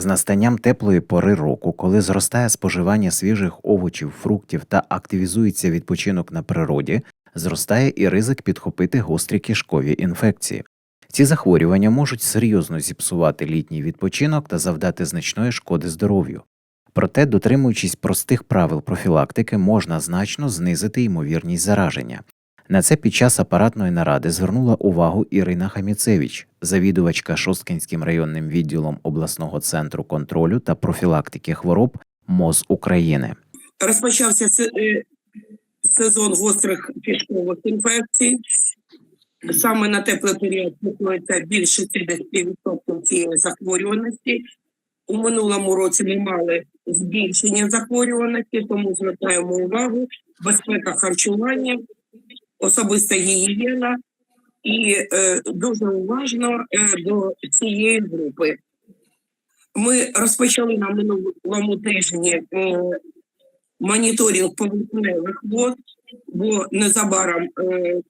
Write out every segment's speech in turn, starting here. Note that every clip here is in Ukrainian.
З настанням теплої пори року, коли зростає споживання свіжих овочів, фруктів та активізується відпочинок на природі, зростає і ризик підхопити гострі кишкові інфекції. Ці захворювання можуть серйозно зіпсувати літній відпочинок та завдати значної шкоди здоров'ю. Проте, дотримуючись простих правил профілактики, можна значно знизити ймовірність зараження. На це під час апаратної наради звернула увагу Ірина Хаміцевич, завідувачка Шосткинським районним відділом обласного центру контролю та профілактики хвороб МОЗ України. розпочався е, сезон гострих кишкових інфекцій. Саме на теплий період стосується більше 70% цієї захворюваності. У минулому році ми мали збільшення захворюваності, тому звертаємо увагу безпека харчування, особиста гігієна і е, дуже уважно е, до цієї групи. Ми розпочали на минулому тижні е, моніторинг поверхневих вод, бо незабаром е,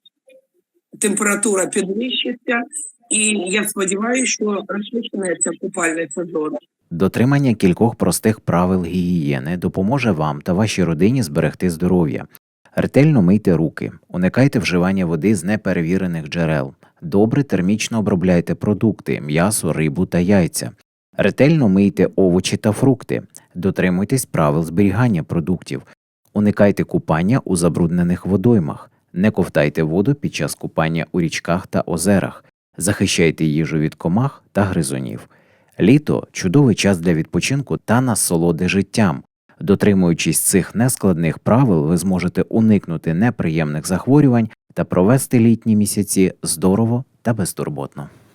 температура підвищиться, і я сподіваюся, що розпочнеться купальний сезон. Дотримання кількох простих правил гігієни допоможе вам та вашій родині зберегти здоров'я. Ретельно мийте руки, уникайте вживання води з неперевірених джерел, добре термічно обробляйте продукти, м'ясо, рибу та яйця. Ретельно мийте овочі та фрукти, дотримуйтесь правил зберігання продуктів, уникайте купання у забруднених водоймах, не ковтайте воду під час купання у річках та озерах, захищайте їжу від комах та гризунів. Літо чудовий час для відпочинку та насолоди життям. Дотримуючись цих нескладних правил, ви зможете уникнути неприємних захворювань та провести літні місяці здорово та безтурботно.